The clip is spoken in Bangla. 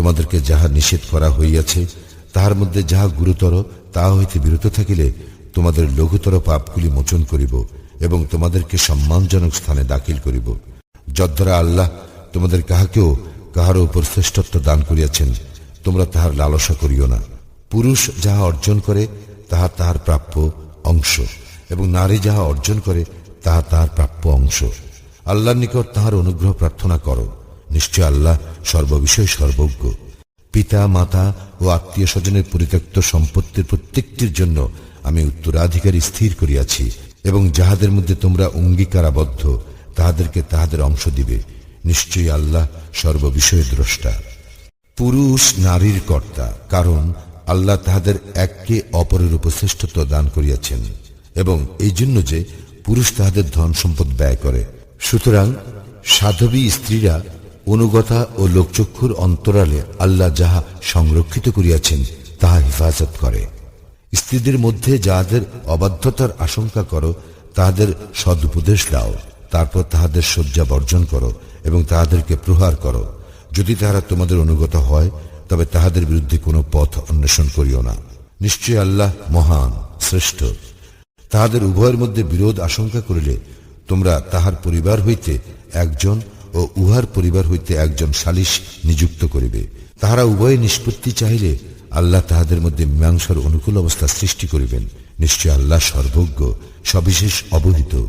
তোমাদেরকে যাহা নিষেধ করা হইয়াছে, তাহার মধ্যে যাহা গুরুতর, তাহা হইতে বিরত থাকিলে তোমাদের লঘুতর পাপগুলি মোচন করিব এবং তোমাদেরকে সম্মানজনক স্থানে দাখিল করিব। যদ্বারা আল্লাহ তোমাদের কাহাকেও কাহার উপর শ্রেষ্ঠত্ব দান করিয়াছেন, তোমরা তাহার লালসা করিও না। পুরুষ যাহা অর্জন করে, তাহা তাহার প্রাপ্য অংশ, এবং নারী যাহা অর্জন করে, তাহা তাহার প্রাপ্য অংশ। আল্লাহর নিকট তাহার অনুগ্রহ প্রার্থনা করো। নিশ্চয় আল্লাহ সর্ববিষয় সর্বজ্ঞ। পিতা, মাতা ও আত্মীয় স্বজনের পরিত্যক্ত সম্পত্তির প্রত্যেকটির জন্য আমি উত্তরাধিকারী স্থির করিয়াছি এবং যাহাদের মধ্যে তোমরা অঙ্গীকারাবদ্ধ, তাহাদেরকে তাহাদের অংশ দিবে। নিশ্চয়ই আল্লাহ সর্ববিষয়ে দ্রষ্টা। পুরুষ, নারীর কর্তা, কারণ আল্লাহ তাহাদের এককে অপরের উপর শ্রেষ্ঠত্ব দান করিয়াছেন এবং এই জন্য যে পুরুষ তাহাদের ধন সম্পদ ব্যয় করে। সুতরাং সাধবী স্ত্রীরা অনুগতা ও লোকচক্ষুর অন্তরালে আল্লাহ যাহা সংরক্ষিত করিয়াছেন, তাহা হেফাজত করে। স্ত্রীদের মধ্যে যাহাদের অবাধ্যতার আশঙ্কা করো, তাহাদের সদুপদেশ দাও। তারপর তাহাদের শয্যা বর্জন করো এবং তাহাদেরকে প্রহার করো। যদি তাহারা তোমাদের অনুগত হয়, তবে তাহাদের বিরুদ্ধে কোনো পথ অন্বেষণ করিও না। নিশ্চয় আল্লাহ মহান, শ্রেষ্ঠ। তাহাদের উভয়ের মধ্যে বিরোধ আশঙ্কা করিলে তোমরা তাহার পরিবার হইতে একজন ও উহার পরিবার হইতে একজন সালিস নিযুক্ত করিবে। তাহারা উভয়ে নিষ্পত্তি চাহিলে আল্লাহ তাহাদের মধ্যে মীমাংসার অনুকূল অবস্থা সৃষ্টি করিবেন। নিশ্চয় আল্লাহ সর্বজ্ঞ, সবিশেষ অবহিত।